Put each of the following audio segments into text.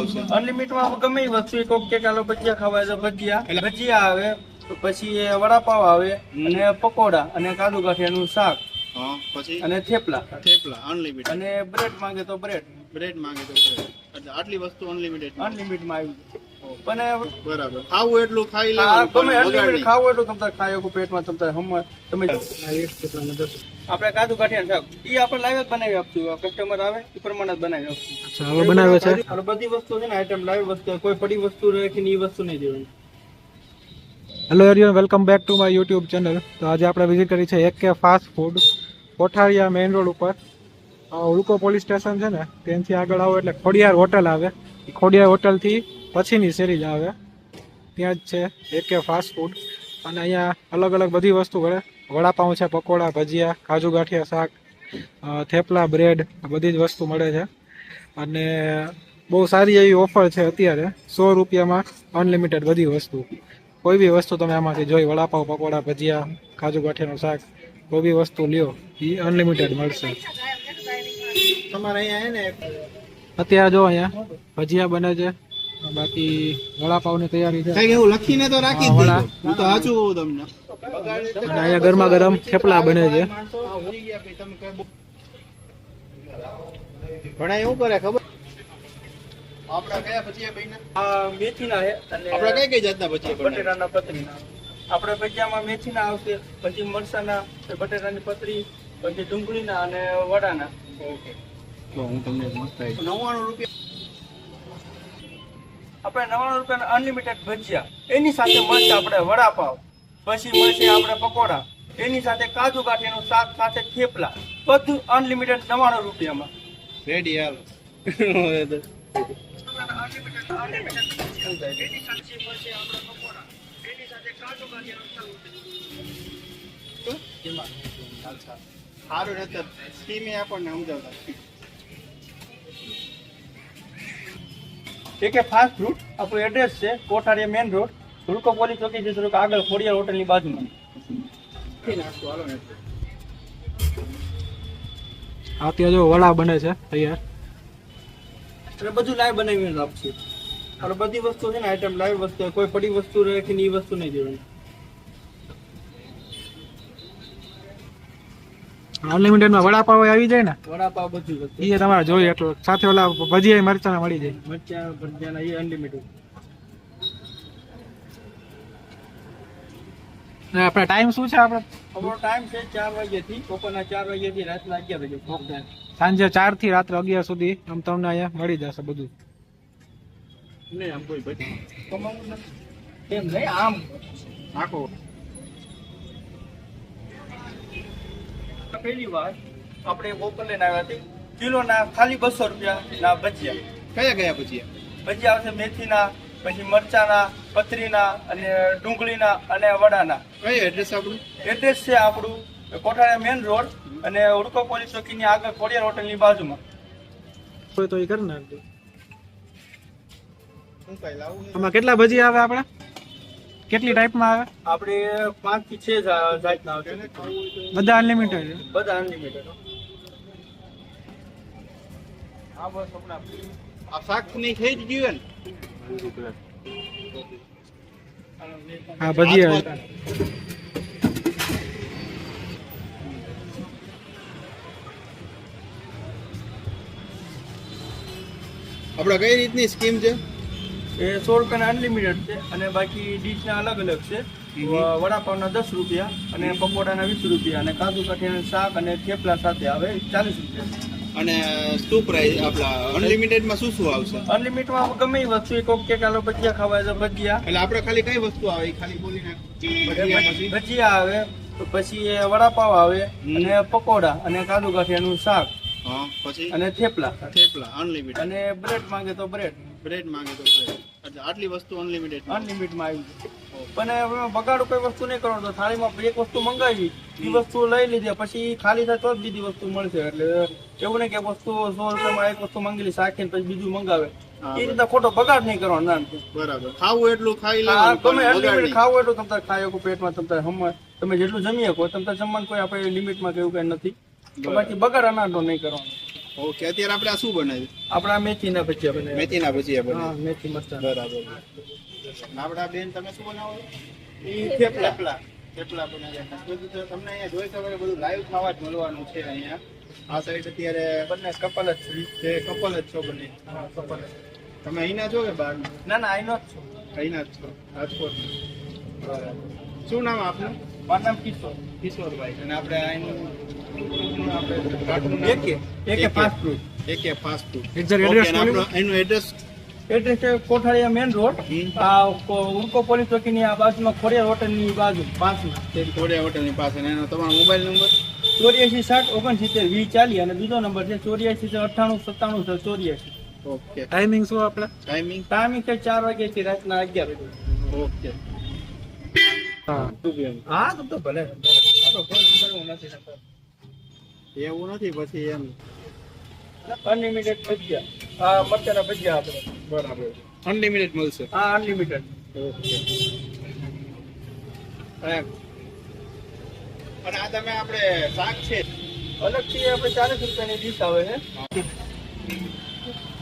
આવશે અનલિમિટમાં ગમે વસ્તુ કોક કે કાલો ભજીયા ખાવા તો ભજીયા. ભજીયા આવે તો પછી વડાપાવ આવે અને પકોડા અને કાજુ ગાંઠિયાનું શાક પછી? અને થેપલા. થેપલા અનલિમિટેડ અને બ્રેડ માંગે તો બ્રેડ. બ્રેડ માંગે તો. એટલે આટલી વસ્તુ અનલિમિટેડ અનલિમિટમાં આવી પણ બરાબર. ખાવું એટલું ખાઈ આ લેવાનું ગમે પણ અનલિમિટેડ બગાડ. ખાવું એટલું તમે ખાઈ શકો પેટમાં તમે હમ તમે આપણે કાજુ ગાંઠિયા શાક એ આપણે લાઈવ જ બનાવી આપશું કસ્ટમર આવે એ પ્રમાણે જ બનાવી આપશું. હવે બનાવે છે? અને બધી વસ્તુ છે ને આઈટમ લાઈવ વસ્તુ કોઈ પડી વસ્તુ રાખીને એ વસ્તુ નહીં દેવાની. Hello એરિયન welcome back to my YouTube channel તો આજે આપણે વિઝિટ કરી છે એક કે fast food Kothariya main road ઉપર. આ ઉલ્કો પોલીસ સ્ટેશન છે ને ત્યાંથી આગળ આવો એટલે ખોડિયાર હોટલ આવે. એ ખોડિયાર હોટલથી પછીની શેરી આવે. ત્યાં જ છે એક ફાસ્ટ ફૂડ અને અહીંયા અલગ અલગ બધી વસ્તુ મળે વડાપાઉં છે, પકોડા, ભજીયા, કાજુ ગાંઠિયા શાક થેપલા, બ્રેડ બધી જ વસ્તુ મળે છે. અને બહુ સારી એવી ઓફર છે અત્યારે, સો રૂપિયામાં અનલિમિટેડ બધી વસ્તુ. કોઈ બી વસ્તુ તમે આમાંથી જોઈ, વડાપાઉં, પકોડા, ભજીયા, કાજુ ગાંઠિયાનું શાક, કોઈ બી વસ્તુ લ્યો, એ અનલિમિટેડ મળશે. તમારે અહીંયા ને અત્યારે જો અહીંયા ભજીયા બને છે. બાકી વડાપાવની તૈયારી છે. કંઈક એવું લખીને તો રાખી જ વડા. હું તો હાચું કહું તમને. અહીંયા ગરમા ગરમ થેપલા બને છે. ઘણા એવું કરે ખબર? આપડા કયા ભજીયા મેથીના છે અને કઈ કઈ જાતના પછી બટેટાના પતરીના આપણે ભજીયામાં મેથીના આવશે પછી મરસાના બટેટાની પતરી પછી ડુંગળીના અને વડાના. ઓકે. તો હું તમને મસ્ત નવ્વાણું રૂપિયા આપણે નવાણું રૂપિયાના અનલિમિટેડ ભજીયા. એની સાથે મળશે આપણે વડાપાવ પછી મળશે આપણે પકોડા. એની સાથે કાજુ કાઠીનું શાક સાથે થેપલા. બધું અનલિમિટેડ નવાણું રૂપિયામાં. રેડી હાલ. સારું રહેતા. સ્કીમે આપણને સમજાવતા. એક કે ફાસ્ટ ફૂડ આપણું એડ્રેસ છે કોઠારીયા મેઇન રોડ ધુલકો પોલીસ ચોકી જે થોડુંક આગળ ખોડિયાર હોટલની બાજુમાં અત્યારે જો વડા બને છે તૈયાર. એટલે બધું લાઈવ બનાવીને આપશે. આપણે બધી વસ્તુ છે ને આઈટમ લાઈવ વસ્તુ કોઈ પડી વસ્તુ રાખીને એ વસ્તુ નહીં દેવાની અનલિમિટેડમાં વડાપાવ આવી જાય ને? વડાપાવ બધું એ તમારે જોઈએ એટલું સાથે ઓલા ભજીયા મરચાના મળી જાય. મરચા ભજીયાના એ અનલિમિટેડ ને આપણે ટાઈમ શું છે આપણે અમારો ટાઈમ છે ચાર વાગ્યાથી બપોરના ચાર વાગ્યાથી રાતના અગિયાર વાગ્યા સાંજે ચારથી રાત્રે અગિયાર સુધી આમ તમને અહીંયા મળી જશે બધું. નહીં આમ કોઈ કમાવું નથી. એમ નહીં? આમ. નાખો પહેલી વાર આપણે બોકર લઈને આવ્યા હતી. કિલોના ખાલી બસો રૂપિયા ના ભજીયા. કયા કયા ભજીયા? ભજીયા આવશે મેથીના પછી મરચાના પથરીના અને ડુંગળીના અને વડાના. કયું એડ્રેસ આપણું? એડ્રેસ છે આપણું કોઠાણા મેન રોડ અને ઉડકો પોલીસ ચોકીની આગળ ખોડિયાર હોટલની બાજુમાં. તો એ કરી નાખજો? આમાં કેટલા ભજીયા આવે આપણે? કેટલી ટાઈપમાં આવે? આપણે પાંચથી છ જા- જાતના આવશે. બધા અનલિમિટેડ બધા અનલિમિટેડ હા બસ હમણાં. આ શાકની થઈ જ ગયું ને હા ભજીયા આપણે કઈ રીતની સ્કીમ છે? એ સો રૂપિયાના અનલિમિટેડ છે અને બાકી ડીશના અલગ અલગ છે. વડાપાવના દસ રૂપિયા અને પકોડાના વીસ રૂપિયા અને કાજુ કાઠિયાનું શાક અને થેપલા સાથે આવે ચાલીસ રૂપિયા. અને શું પ્રાઇસ આપણા અનલિમિટેડમાં શું શું આવશે? અનલિમિટમાં ગમે એ વસ્તુ કોક કે કાલો ભજીયા ખાવા તો ભજીયા. એટલે આપણે ખાલી કઈ વસ્તુ આવે? ખાલી બોલી નાખ. ભજીયા આવે તો પછી એ વડાપાવ આવે અને પકોડા અને કાજુ કાઠિયાનું શાક હા પછી? અને થેપલા. થેપલા અનલિમિટેડ અને બ્રેડ માંગે તો બ્રેડ બ્રેડ માંગે તો બ્રેડ એટલે આટલી વસ્તુ અનલિમિટેડ અનલિમિટમાં આવી છે પણ હવે બગાડો કોઈ વસ્તુ નહીં કરવાનું. તો થાળીમાં એક વસ્તુ મંગાવી એ વસ્તુ લઈ લીધી પછી ખાલી થાય તો જ બીજી વસ્તુ મળશે. એટલે એવું નહીં કે વસ્તુ સો રૂપિયામાં એક વસ્તુ મંગેલી શાખીને પછી બીજું મંગાવે. એ રીતે ખોટો બગાડ નહીં કરવાનો ના બરાબર. ખાવું એટલું ખાઈ તમે અનલિમિટેડ ખાવું એટલું તમે ખાઈ શકો પેટમાં તમે હમ તમે જેટલું જમી શકો તમે જમવાનું કોઈ આપણે લિમિટમાં કેવું કઈ નથી. બાકી બગાડ અનાજનો નહીં કરવાનો. ઓકે અત્યારે આપણે આ શું બનાવ્યું? આપણા મેથીના ભજીયા બનાવ્યા. મેથીના ભજીયા હા બનાવ્યું મેથી મરચાં બરાબર. આપણા બેન તમે શું બનાવો? એ થેપલા. થેપલા. થેપલા બનાવ્યા બધું તો તમને અહીંયા જોઈ શકો બધું લાઈવ ખાવા જ મળવાનું છે અહીંયા. આ સાઈડ અત્યારે બંને કપલ જ છે. કપલ જ છો બંને? હા કપલ જ. તમે અહીંના છો કે બહાર ના ના અહીંનો જ છો. અહીંના જ છો. રાજકોટ બરાબર. શું નામ આપનું? મારું નામ કિશોર કિશોરભાઈ. અને આપણે અહીંનું આપણે AK AK fast food AK fast એનું address address Kothariya main road hmm. આ કો- ઉડકો પોલીસ ચોકીની આ બાજુમાં ખોડિયાર હોટલની બાજુ પાસમાં. કોડિયા હોટલની પાસે. એનો તમારો મોબાઈલ નંબર ચોર્યાસી સાત ઓગણસિત્તેર વીસ ચાલી અને બીજો નંબર છે ચોર્યાસી અઠ્ઠાણું સત્તાણું છ ચોર્યાસી. ઓકે ટાઈમિંગ શું આપણે? ટાઈમિંગ ટાઈમિંગ છે ચાર વાગ્યાથી રાતના અગિયાર વાગે ઓકે હા. હા તો ભલે આપણે નથી એવું નથી પછી એમ. અનલિમિટેડ ભજીયા. હા મરચાના ભજીયા આપણે. બરાબર. અનલિમિટેડ મળશે. હા અનલિમિટેડ એમ. અને આ તમે આપણે શાક છે. અલગથી આપણે ચાલીસ રૂપિયાની ડીશ આવે છે.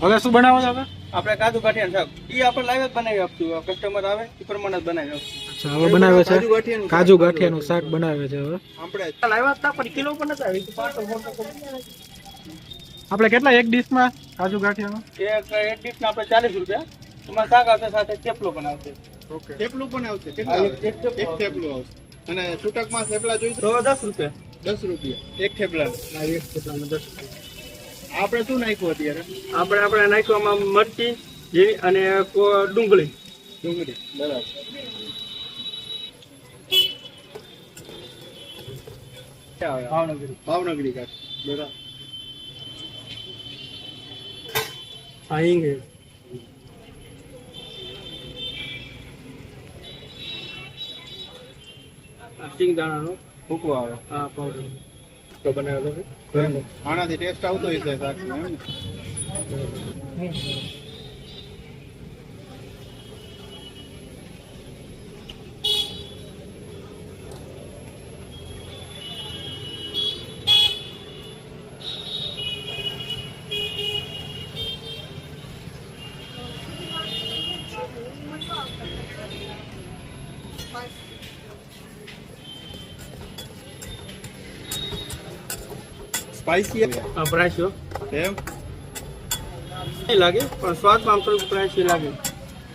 હવે શું બનાવો છો હવે આપણે કાજુ કાઠિયાનું શાક. એ આપણે લાઈવ જ બનાવી આપશું. કસ્ટમર આવે એ પ્રમાણે જ બનાવી આપશું. અચ્છા હવે બનાવે છે? કાજુ ગાંઠિયાનું શાક બનાવે છે હવે? આપણે લાવ્યા હતા કિલો પણ નથી આવી. પાંચસો મોટો આપણે કેટલા એક ડીશમાં કાજુ ગાંઠિયાનું? એક એક ડીશના આપણે ચાલીસ રૂપિયા. એમાં શાક આવશે સાથે ચેપલું પણ આવશે. ઓકે. પણ આવશે. એક- થેપલું આવશે. અને છૂટકમાં થેપલા જોઈએ તો દસ રૂપિયા. દસ રૂપિયા. એક થેપલા. એક થેપલામાં દસ આપણે શું નાખ્યું અત્યારે? આપણે આપણે નાખવામાં મરચી જેવી અને ડુંગળી. ડુંગળી. બરાબર. ભાવનગરી ભાવનગરી કાઢ બરાબર હિંગ સિંગ દાણાનો ભૂકવો આવે. હા પાવડર. તો બનાવેલો છે આનાથી ટેસ્ટ આવતો હશે સાચું એમ સ્પાઈસી પ્રાઈસ એમ? નહીં લાગે પણ સ્વાદમાં આમ થોડુંક પ્રાઈસ લાગે.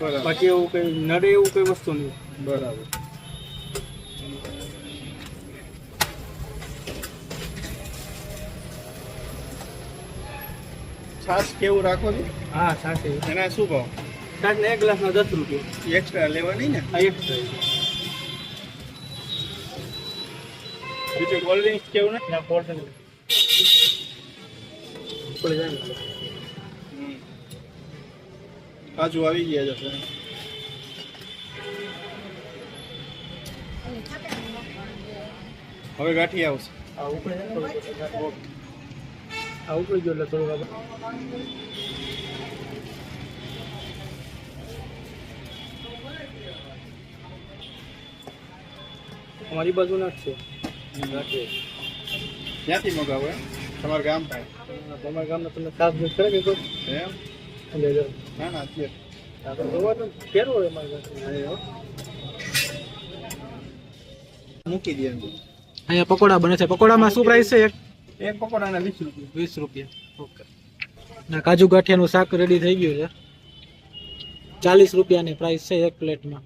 બરાબર. બાકી એવું કંઈ નડે એવું કંઈ વસ્તુ નહીં. બરાબર. છાશ કેવું રાખો છો? હા સાથે એના શું ભાવ? છાશને એક ગ્લાસનો દસ રૂપિયા. એક્સ્ટ્રા લેવાની ને? હા એક બીજું કોલ્ડ ડ્રિંક્સ કેવું ને? ના કોલ્ડ ડ્રિંક. પડી જાય ને. કાજુ આવી ગયા છે. હવે ગાંઠી આવશે. આ ઉપડી. આ ઉપડી ગયો એટલે થોડુંક અમારી બાજુ ના જ છે ક્યાંથી મગાવો તમારું ગામ થાય તમારા ગામમાં તમને સાફ દૂધ કરે કે કોઈ એમ. ના ના અત્યારે. આ તો જોવા તો કેરું હોય મૂકી દે. અહીંયા પકોડા બને છે. પકોડામાં શું પ્રાઇસ છે એક? એક પકોડાના વીસ રૂપિયા. વીસ રૂપિયા. ઓકે. ના કાજુ ગાંઠિયાનું શાક રેડી થઈ ગયું છે. ચાલીસ રૂપિયાની પ્રાઇસ છે એક પ્લેટમાં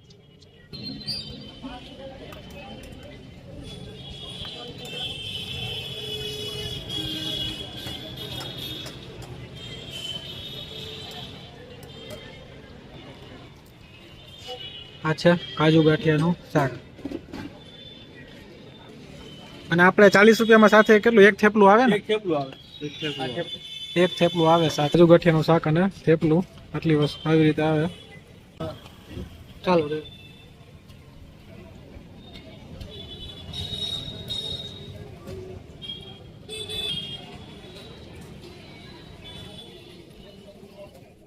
આ છે કાજુ ગાંઠિયાનું શાક. અને આપણે ચાલીસ રૂપિયામાં સાથે કેટલું? એક થેપલું આવે ને? થેપલું આવે. એક થેપલું આવે. સાથે કાજુ ગાંઠિયાનું શાક અને થેપલું આટલી વસ્તુ આવી રીતે આવે. ચાલો.